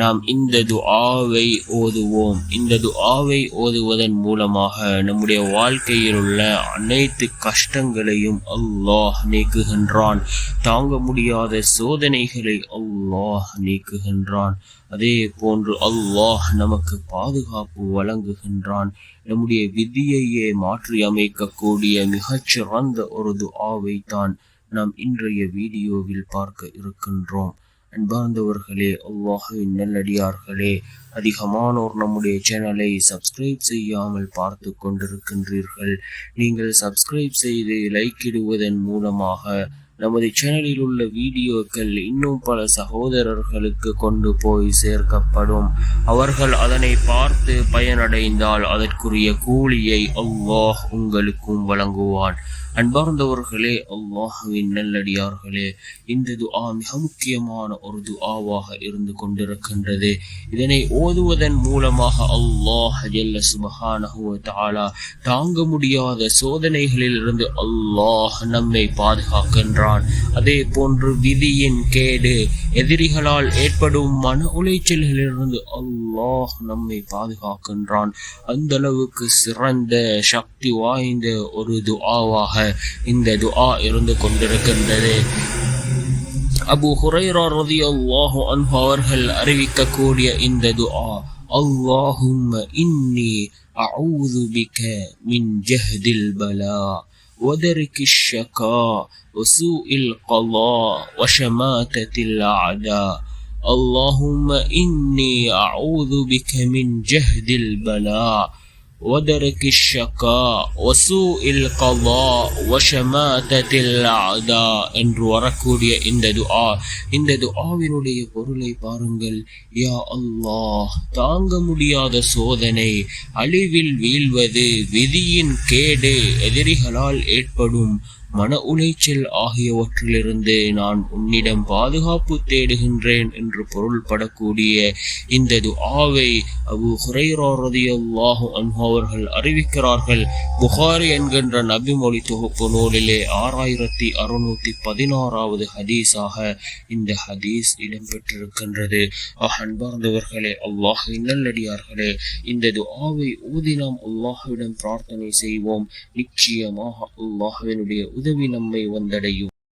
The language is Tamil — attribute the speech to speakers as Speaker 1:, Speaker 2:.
Speaker 1: நாம் இந்த துஆவை ஓதுவோம். இந்த துஆவை ஓதுவதன் மூலமாக நம்முடைய வாழ்க்கையில் உள்ள அனைத்து கஷ்டங்களையும் அல்லாஹ் நீக்குகின்றான். தாங்க முடியாத சோதனைகளை அல்லாஹ் நீக்குகின்றான். அதே போன்று அல்லாஹ் நமக்கு பாதுகாப்பு வழங்குகின்றான். நம்முடைய விதியையே மாற்றி அமைக்கக்கூடிய மிகச்சிறந்த ஒரு துஆவை தான் நாம் இன்றைய வீடியோவில் பார்க்க இருக்கின்றோம். அன்பார்ந்தவர்களே அல்லாஹுவின் நல்லடியார்களே அதிகமானோர் நம்முடைய சேனலை சப்ஸ்கிரைப் செய்யாமல் பார்த்து கொண்டிருக்கின்றீர்கள். நீங்கள் சப்ஸ்கிரைப் செய்து லைக்கிடுவதன் மூலமாக நமது சேனலில் உள்ள வீடியோக்கள் இன்னும் பல சகோதரர்களுக்கு கொண்டு போய் சேர்க்கப்படும். அவர்கள் அதனை பார்த்து பயனடைந்தால் அதற்குரிய கூலியை அல்லாஹ் உங்களுக்கும் வழங்குவான். அன்பார்ந்தவர்களே அல்லாஹுவின் நல்லடியார்களே இந்த துஆ மிக முக்கியமான ஒரு துஆவாக இருந்து கொண்டிருக்கின்றது. இதனை ஓதுவதன் மூலமாக அல்லாஹ் ஜல்ல சுபஹானஹு தாலா தாங்க முடியாத சோதனைகளில் இருந்து அல்லாஹ் நம்மை என்றான் அதே போன்று விதியின் கேடு எதிரிகளால் ஏற்படும் மன உளைச்சல்களிலிருந்து அல்லாஹ் நம்மை பாதுகாக்கின்றான். அந்த அளவுக்கு சிறந்த சக்தி வாய்ந்த ஒரு துஆவாக இந்த துஆ இருந்து கொண்டிருக்கின்றது. அபு ஹுரைரா ரதி அல்லாஹு அன்பு அவர்கள் அறிவிக்கக்கூடிய இந்த துஆ அல்லாஹும் இன்னி அவுது பிக மின் ஜஹ்தில் பலா. ودرك الشقاء وسوء القضاء وشماتة الأعداء. اللهم إني أعوذ بك من جهد البلاء. ودرك الشقاء وسوء القضاء وشماتة الأعداء என்று வரக்கூடிய இந்த துஆ இந்த துஆவினுடைய பொருளை பாருங்கள் யா அல்லாஹ் தாங்க முடியாத சோதனை அழிவில் வீழ்வது விதியின் கேடு எதிரிகளால் ஏற்படும் மன உளைச்சல் ஆகியவற்றிலிருந்து நான் உன்னிடம் பாதுகாப்பு தேடுகின்றேன் என்று பொருள்படக்கூடிய இந்த துஆவை அபு ஹுரைரா ரலியல்லாஹு அவர்கள் அறிவிக்கிறார்கள். புகாரி என்கின்ற நபிமொழி தொகுப்பு நூலிலே ஆறாயிரத்தி அறுநூத்தி பதினாறாவது ஹதீஸாக இந்த ஹதீஸ் இடம்பெற்றிருக்கின்றது. அன்பார்ந்தவர்களே அல்லாஹ் நல்லடியார்களே இந்த துஆவை ஊதி நாம் அல்லாஹுவிடம் பிரார்த்தனை செய்வோம். நிச்சயமாக அல்லாஹுவினுடைய உதவி நம்மை வந்தடையும்.